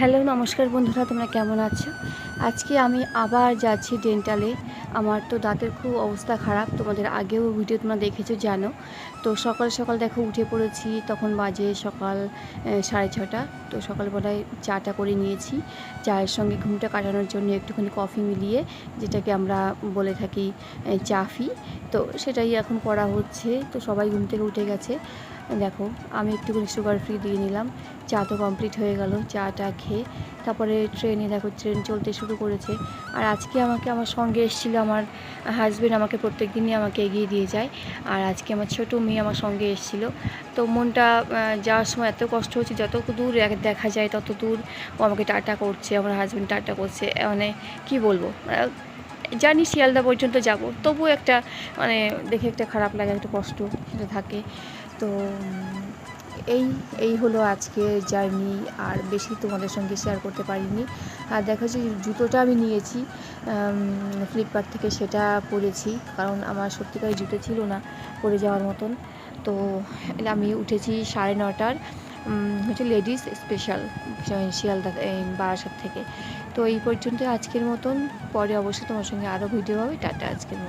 Hello, নমস্কার বন্ধুরা, তোমরা কেমন আছো? আজকে আমি আবার যাচ্ছি ডেন্টালে। আমার তো দাঁতের খুব অবস্থা খারাপ, তোমাদের আগেও ভিডিও তোমরা দেখেছ, জানো। তো সকাল সকাল দেখো, উঠে পড়েছি, তখন বাজে সকাল সাড়ে ছটা। তো সকালবেলায় চাটা করে নিয়েছি। চায়ের সঙ্গে ঘুমটা কাটানোর জন্য একটুখানি কফি মিলিয়ে, যেটাকে আমরা বলে থাকি চাফি তো সেটাই এখন করা হচ্ছে। তো সবাই ঘুম থেকে উঠে গেছে। দেখো, আমি একটুখানি সুগার ফ্রি দিয়ে নিলাম। চা তো কমপ্লিট হয়ে গেল। চাটা খেয়ে তারপরে ট্রেনে দেখো ট্রেন চলতে শুরু করেছে। আর আজকে আমাকে, আমার সঙ্গে এসেছিল আমার হাজব্যান্ড আমাকে প্রত্যেক দিনই আমাকে এগিয়ে দিয়ে যায়। আর আজকে আমার ছোটো মেয়ে আমার সঙ্গে এসেছিল। তো মনটা যাওয়ার সময় এত কষ্ট হচ্ছে, যত দূর দেখা যায়, তত দূর ও আমাকে টাটা করছে, আমার হাজব্যান্ড টাটা করছে। মানে কি বলব? জানি শিয়ালদা পর্যন্ত যাব। তবুও একটা মানে দেখে একটা খারাপ লাগে, একটা কষ্ট সেটা থাকে। তো এই এই হলো আজকে জার্নি, আর বেশি তোমাদের সঙ্গে শেয়ার করতে পারিনি। আর দেখা যে জুতোটা আমি নিয়েছি ফ্লিপকার্ট থেকে সেটা পরেছি, কারণ আমার সত্যিকারের জুতো ছিল না পরে যাওয়ার মতন। তো আমি উঠেছি সাড়ে নটার হচ্ছে লেডিস স্পেশাল শিয়ালদা বারাসাত থেকে। তো এই পর্যন্ত আজকের মতন, পরে অবশ্যই তোমার সঙ্গে আরও ভিডিও হবে। টাটা আজকের মতো